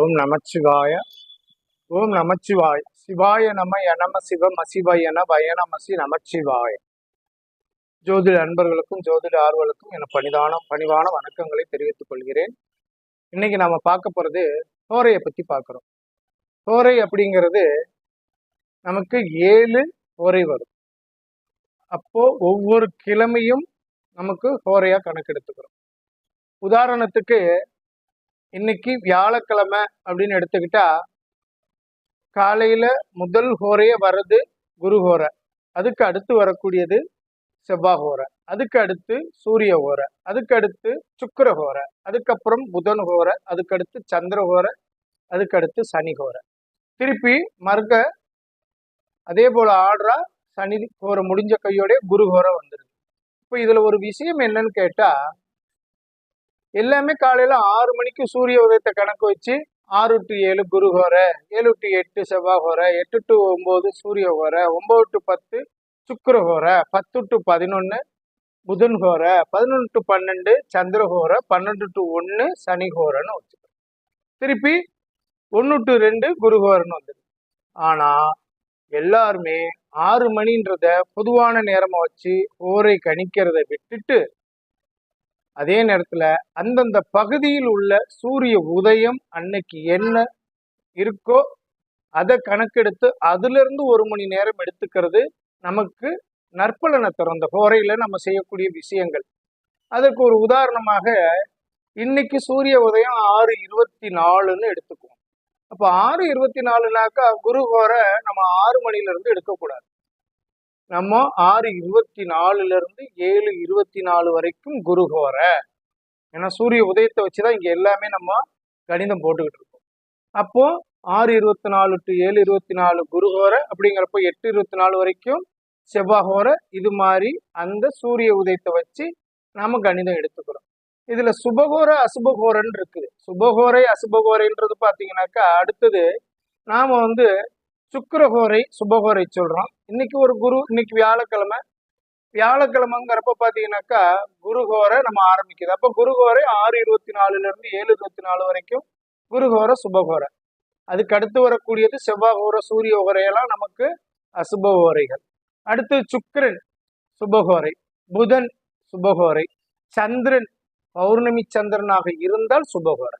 ஓம் நமச்சிவாய ஓம் நமச்சிவாய சிவாய நம எனம சிவம் அசிவயன பயனமசி நமச்சிவாய. ஜோதிட அன்பர்களுக்கும் ஜோதிட ஆர்வலுக்கும் என பணிதான பணிவான வணக்கங்களை தெரிவித்துக் கொள்கிறேன். இன்னைக்கு நாம பார்க்க போறது ஹோரையை பத்தி பார்க்குறோம். ஹோரை அப்படிங்கிறது நமக்கு ஏழு ஹோரை வரும். அப்போ ஒவ்வொரு கிழமையும் நமக்கு ஹோரையா கணக்கெடுத்துக்கிறோம். உதாரணத்துக்கு இன்னைக்கு வியாழக்கிழமை அப்படின்னு எடுத்துக்கிட்டா காலையில முதல் ஹோரைய வர்றது குரு ஹோரை. அதுக்கு அடுத்து வரக்கூடியது செவ்வாய் ஹோரை. அதுக்கு அடுத்து சூரிய ஹோரை. அதுக்கு அடுத்து சுக்கர ஹோரை. அதுக்கப்புறம் புதன் ஹோரை. அதுக்கு அடுத்து சந்திர ஹோரை. அதுக்கு அடுத்து சனி ஹோரை. திருப்பி மறுக்க அதே போல ஆடுறா சனி ஹோரை முடிஞ்ச கையோடய குரு ஹோரை வந்துருது. இப்போ இதில் ஒரு விஷயம் என்னன்னு கேட்டால் எல்லாமே காலையில ஆறு மணிக்கு சூரிய உதயத்தை கணக்கு வச்சு ஆறு டு ஏழு குரு ஹோர ஏழு டு எட்டு செவ்வாய் ஹோர எட்டு டு ஒன்பது சூரிய ஹோர ஒன்பது டு பத்து சுக்கிர பத்து டு பதினொன்று புதன் ஹோர பதினொன்று டு பன்னெண்டு சந்திரஹோர பன்னெண்டு டு ஒன்று சனி ஹோரைன்னு வச்சுக்கிறோம் திருப்பி ஒன்று டு ரெண்டு குரு ஹோரைன்னு வந்துடுது ஆனால் எல்லாருமே ஆறு மணின்றத பொதுவான நேரமாக வச்சு ஹோரை கணிக்கிறத விட்டுட்டு அதே நேரத்தில் அந்தந்த பகுதியில் உள்ள சூரிய உதயம் அன்னைக்கு என்ன இருக்கோ அதை கணக்கெடுத்து அதுலேருந்து ஒரு மணி நேரம் எடுத்துக்கிறது நமக்கு நற்பலனை தரும். அந்த ஹோரையில் நம்ம செய்யக்கூடிய விஷயங்கள். அதற்கு ஒரு உதாரணமாக இன்னைக்கு சூரிய உதயம் ஆறு இருபத்தி நாலுன்னு எடுத்துக்குவோம். அப்போ ஆறு இருபத்தி நாலுனாக்கா குரு ஹோரை நம்ம ஆறு மணிலிருந்து எடுக்கக்கூடாது. நம்ம ஆறு இருபத்தி நாலுல இருந்து ஏழு இருபத்தி நாலு வரைக்கும் குருகோர. ஏன்னா சூரிய உதயத்தை வச்சுதான் இங்க எல்லாமே நம்ம கணிதம் போட்டுக்கிட்டு இருக்கோம். அப்போ ஆறு இருபத்தி நாலு டு ஏழு இருபத்தி நாலு குருகோர அப்படிங்கிறப்போ எட்டு இருபத்தி நாலு வரைக்கும் செவ்வாகோர இது மாதிரி அந்த சூரிய உதயத்தை வச்சு நாம கணிதம் எடுத்துக்கிறோம். இதுல சுபகோர அசுபகோரன்னு இருக்குது. சுபகோரை அசுபகோரைன்றது பாத்தீங்கன்னாக்கா அடுத்தது நாம வந்து சுக்கிரஹோரை சுபகோரை சொல்றோம். இன்னைக்கு ஒரு குரு இன்னைக்கு வியாழக்கிழமை. வியாழக்கிழமைங்கிறப்ப பாத்தீங்கன்னாக்கா குருகோரை நம்ம ஆரம்பிக்குது. அப்போ குருகோரை ஆறு இருபத்தி நாலுல இருந்து ஏழு இருபத்தி நாலு வரைக்கும் குருகோர சுபகோர. அதுக்கு அடுத்து வரக்கூடியது செவ்வாகோர சூரிய ஓரையெல்லாம் நமக்கு அசுப ஓரைகள் அடுத்து சுக்கரன் சுபகோரை. புதன் சுபகோரை. சந்திரன் பௌர்ணமி சந்திரனாக இருந்தால் சுபகோரை.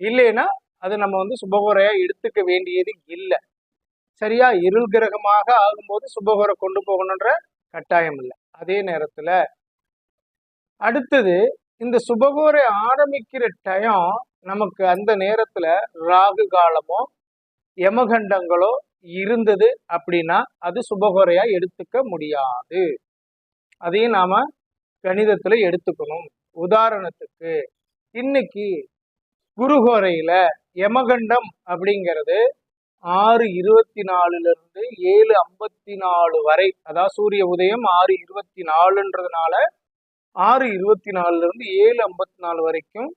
இல்லைன்னா அது நம்ம வந்து சுபகோரையா எடுத்துக்க வேண்டியது இல்லை. சரியா இருள் கிரகமாக ஆகும்போது சுபகோரை கொண்டு போகணுன்ற கட்டாயம் இல்லை. அதே நேரத்துல அடுத்தது இந்த சுபகோரை ஆரம்பிக்கிற டயம் நமக்கு அந்த நேரத்துல ராகு காலமோ யமகண்டங்களோ இருந்தது அப்படின்னா அது சுபகோரையா எடுத்துக்க முடியாது. அதையும் நாம கணிதத்துல எடுத்துக்கணும். உதாரணத்துக்கு இன்னைக்கு குருகோரையில யமகண்டம் அப்படிங்கிறது ஆறு இருபத்தி நாலுல இருந்து ஏழு ஐம்பத்தி நாலு வரை அதாவது சூரிய உதயம் ஆறு இருபத்தி நாலுன்றதுனால ஆறு இருபத்தி நாலுல இருந்து ஏழு ஐம்பத்தி நாலு வரைக்கும்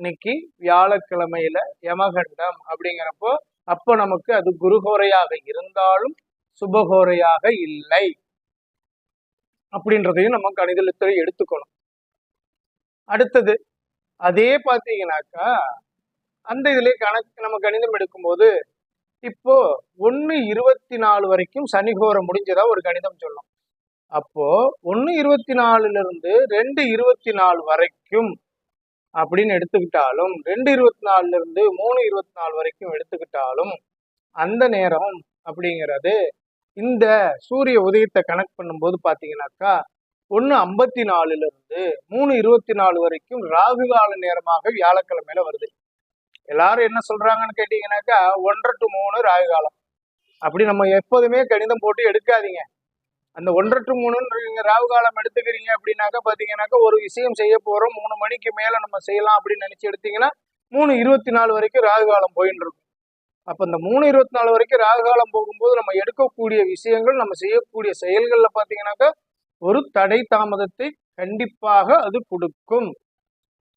இன்னைக்கு வியாழக்கிழமையில யமகண்டம் அப்படிங்கிறப்போ அப்போ நமக்கு அது குருகோரையாக இருந்தாலும் சுபகோரையாக இல்லை அப்படின்றதையும் நம்ம கணிதத்தில் எடுத்துக்கணும். அடுத்தது அதே பார்த்தீங்கன்னாக்கா அந்த இதுல கணக்கு நம்ம கணிதம் எடுக்கும்போது இப்போ ஒன்னு இருபத்தி நாலு வரைக்கும் சனிகோரம் முடிஞ்சதா ஒரு கணிதம் சொல்லும். அப்போ ஒன்னு இருபத்தி நாலுல இருந்து ரெண்டு இருபத்தி நாலு வரைக்கும் அப்படின்னு எடுத்துக்கிட்டாலும் ரெண்டு இருபத்தி நாலுல இருந்து மூணு இருபத்தி நாலு வரைக்கும் எடுத்துக்கிட்டாலும் அந்த நேரம் அப்படிங்கிறது இந்த சூரிய உதயத்தை கனெக்ட் பண்ணும்போது பாத்தீங்கன்னாக்கா ஒன்னு ஐம்பத்தி நாலுல இருந்து மூணு இருபத்தி நாலு வரைக்கும் ராகுகால நேரமாக வியாழக்கிழமையில வருது. எல்லாரும் என்ன சொல்றாங்கன்னு கேட்டீங்கன்னாக்கா ஒன்றரை டு மூணு ராகு காலம். அப்படி நம்ம எப்போதுமே கணிதம் போட்டு எடுக்காதீங்க. அந்த ஒன்றரை டு மூணுன்னு ராகு காலம் எடுத்துக்கிறீங்க அப்படின்னாக்கா பாத்தீங்கன்னாக்கா ஒரு விஷயம் செய்ய போறோம் மூணு மணிக்கு மேல நம்ம செய்யலாம் அப்படின்னு நினைச்சு எடுத்தீங்கன்னா மூணு இருபத்தி நாலு வரைக்கும் ராகு காலம் போயின்னு இருக்கும். அப்ப இந்த மூணு இருபத்தி நாலு வரைக்கும் ராகு காலம் போகும்போது நம்ம எடுக்கக்கூடிய விஷயங்கள் நம்ம செய்யக்கூடிய செயல்கள்ல பாத்தீங்கன்னாக்கா ஒரு தடை தாமதத்தை கண்டிப்பாக அது கொடுக்கும்.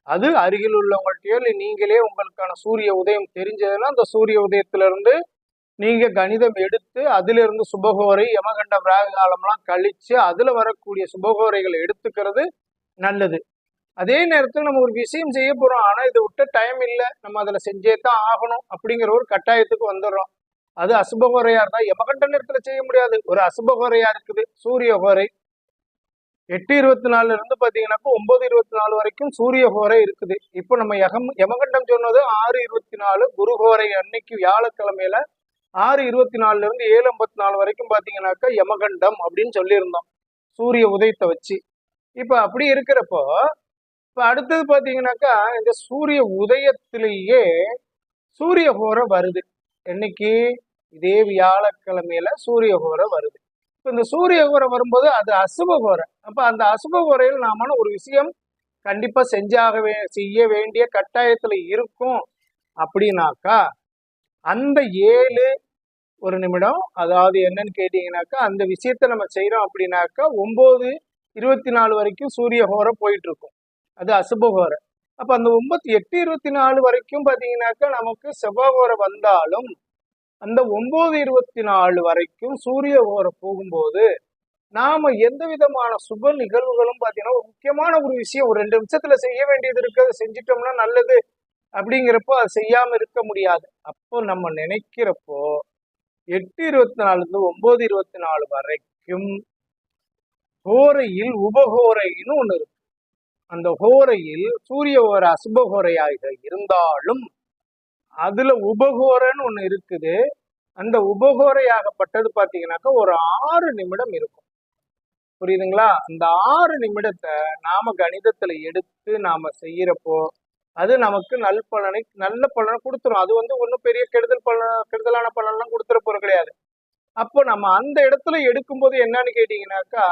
அது அருகில் உள்ளவங்கள்ட்டையோ இல்லை நீங்களே உங்களுக்கான சூரிய உதயம் தெரிஞ்சதுன்னா அந்த சூரிய உதயத்திலிருந்து நீங்க கணிதம் எடுத்து அதிலிருந்து சுபகோரை யமகண்ட பிராக காலம்லாம் கழிச்சு அதுல வரக்கூடிய சுபகோரைகளை எடுத்துக்கிறது நல்லது. அதே நேரத்தில் நம்ம ஒரு விஷயம் செய்ய போறோம். ஆனா இதை விட்ட டைம் இல்லை. நம்ம அதுல செஞ்சே தான் ஆகணும் அப்படிங்கிற ஒரு கட்டாயத்துக்கு வந்துடுறோம். அது அசுபகோரையா இருந்தா யமகண்ட நேரத்துல செய்ய முடியாது. ஒரு அசுபகோரையா இருக்குது சூரிய கோரை. எட்டு இருபத்தி நாலுல இருந்து பாத்தீங்கன்னாக்கா ஒன்பது இருபத்தி நாலு வரைக்கும் சூரிய ஹோரை இருக்குது. இப்போ நம்ம யகம் யமகண்டம் சொன்னது ஆறு இருபத்தி நாலு குரு ஹோரை அன்னைக்கு வியாழக்கிழமையில ஆறு இருபத்தி நாலுல இருந்து ஏழு ஐம்பத்தி நாலு வரைக்கும் பாத்தீங்கன்னாக்கா யமகண்டம் அப்படின்னு சொல்லியிருந்தோம். சூரிய உதயத்தை வச்சு. இப்ப அப்படி இருக்கிறப்போ இப்ப அடுத்தது பாத்தீங்கன்னாக்கா இந்த சூரிய உதயத்திலேயே சூரிய ஹோரை வருது. என்னைக்கு? இதே வியாழக்கிழமையில சூரிய ஹோரை வருது. இப்போ இந்த சூரிய ஹோரை வரும்போது அது அசுப ஹோரை அப்போ அந்த அசுப ஹோரையில் நாம ஒரு விஷயம் கண்டிப்பாக செஞ்சாக வே செய்ய வேண்டிய கட்டாயத்தில் இருக்கும் அப்படின்னாக்கா அந்த ஏழு ஒரு நிமிடம் அதாவது என்னன்னு கேட்டிங்கனாக்கா அந்த விஷயத்த நம்ம செய்கிறோம் அப்படின்னாக்கா ஒம்பது இருபத்தி நாலு வரைக்கும் சூரிய ஹோரை போயிட்டுருக்கும். அது அசுப ஹோரை அப்போ அந்த ஒம்பத்தி எட்டு இருபத்தி நாலு வரைக்கும் பார்த்தீங்கன்னாக்கா நமக்கு செவ்வாய் ஹோரை வந்தாலும் அந்த ஒன்பது இருபத்தி நாலு வரைக்கும் சூரிய ஹோரை போகும்போது நாம எந்த விதமான சுப நிகழ்வுகளும் பார்த்தீங்கன்னா ஒரு முக்கியமான ஒரு விஷயம் ஒரு ரெண்டு நிமிஷத்துல செய்ய வேண்டியது இருக்கு அதை செஞ்சிட்டோம்னா நல்லது அப்படிங்கிறப்போ அதை செய்யாம இருக்க முடியாது. அப்போ நம்ம நினைக்கிறப்போ எட்டு இருபத்தி நாலுலேருந்து ஒன்பது இருபத்தி நாலு வரைக்கும் ஹோரையில் உபஹோரைன்னு ஒன்று இருக்கு. அந்த ஹோரையில் சூரிய ஓர அசுபஹோரையாக இருந்தாலும் அதுல உபகோரன்னு ஒண்ணு இருக்குது. அந்த உபகோரையாகப்பட்டது பாத்தீங்கன்னாக்கா ஒரு ஆறு நிமிடம் இருக்கும். புரியுதுங்களா? அந்த ஆறு நிமிடத்தை நாம கணிதத்துல எடுத்து நாம செய்யறப்போ அது நமக்கு நல் பலனை நல்ல பலனை கொடுத்துரும். அது வந்து ஒன்றும் பெரிய கெடுதல் பலன் கெடுதலான பலன்லாம் கொடுத்துற போறது கிடையாது. அப்போ நம்ம அந்த இடத்துல எடுக்கும்போது என்னன்னு கேட்டீங்கன்னாக்கா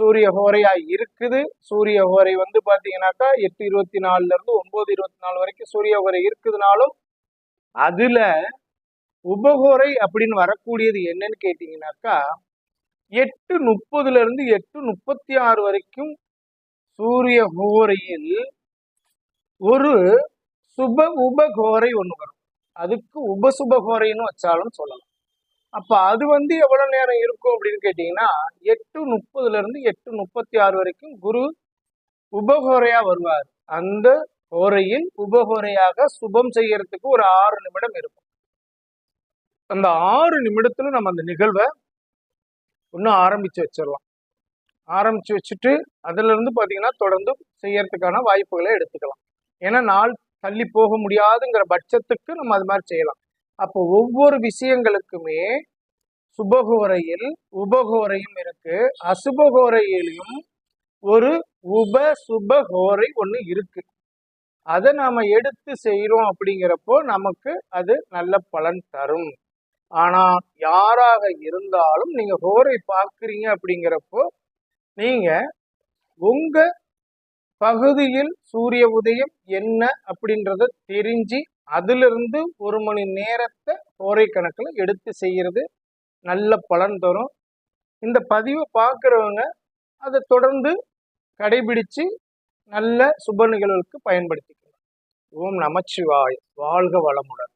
சூரிய ஹோரையா இருக்குது. சூரிய ஹோரை வந்து பாத்தீங்கன்னாக்கா எட்டு இருபத்தி நாலுல இருந்து ஒன்பது இருபத்தி நாலு வரைக்கும் சூரிய ஹோரை இருக்குதுனாலும் அதுல உபகோரை அப்படின்னு வரக்கூடியது என்னன்னு கேட்டீங்கன்னாக்கா எட்டு முப்பதுல இருந்து எட்டு முப்பத்தி ஆறு வரைக்கும் சூரிய கோரையில் ஒரு சுப உபகோரை ஒன்று வரும். அதுக்கு உபசுபகோரைன்னு வச்சாலும் சொல்லலாம். அப்ப அது வந்து எவ்வளவு நேரம் இருக்கும் அப்படின்னு கேட்டீங்கன்னா எட்டு முப்பதுல இருந்து எட்டு முப்பத்தி ஆறு வரைக்கும் குரு உபகோரையா வருவார். அந்த ஹோரையில் உபகோரையாக சுபம் செய்யறதுக்கு ஒரு ஆறு நிமிடம் இருக்கும். அந்த ஆறு நிமிடத்துல நம்ம அந்த நிகழ்வை இன்னும் ஆரம்பிச்சு வச்சிடலாம். ஆரம்பிச்சு வச்சுட்டு அதுல இருந்து பாத்தீங்கன்னா தொடர்ந்து செய்யறதுக்கான வாய்ப்புகளை எடுத்துக்கலாம். ஏன்னா நாள் தள்ளி போக முடியாதுங்கிற பட்சத்துக்கு நம்ம அது மாதிரி செய்யலாம். அப்போ ஒவ்வொரு விஷயங்களுக்குமே சுபகோரையில் உபகோரையும் இருக்கு. அசுபகோரையிலையும் ஒரு உப சுபகோரை ஒன்று இருக்கு. அதை நாம் எடுத்து செய்கிறோம் அப்படிங்கிறப்போ நமக்கு அது நல்ல பலன் தரும். ஆனால் யாராக இருந்தாலும் நீங்கள் ஹோரை பார்க்குறீங்க அப்படிங்கிறப்போ நீங்கள் உங்கள் பகுதியில் சூரிய உதயம் என்ன அப்படின்றத தெரிஞ்சு அதிலிருந்து ஒரு மணி நேரத்தை ஹோரை கணக்கில் எடுத்து செய்கிறது நல்ல பலன் தரும். இந்த பதிவை பார்க்குறவங்க அதை தொடர்ந்து கடைபிடித்து நல்ல சுப நிகழ்வுக்கு பயன்படுத்தி ஓம் நமச்சிவாய். வாழ்க வளமுடன்.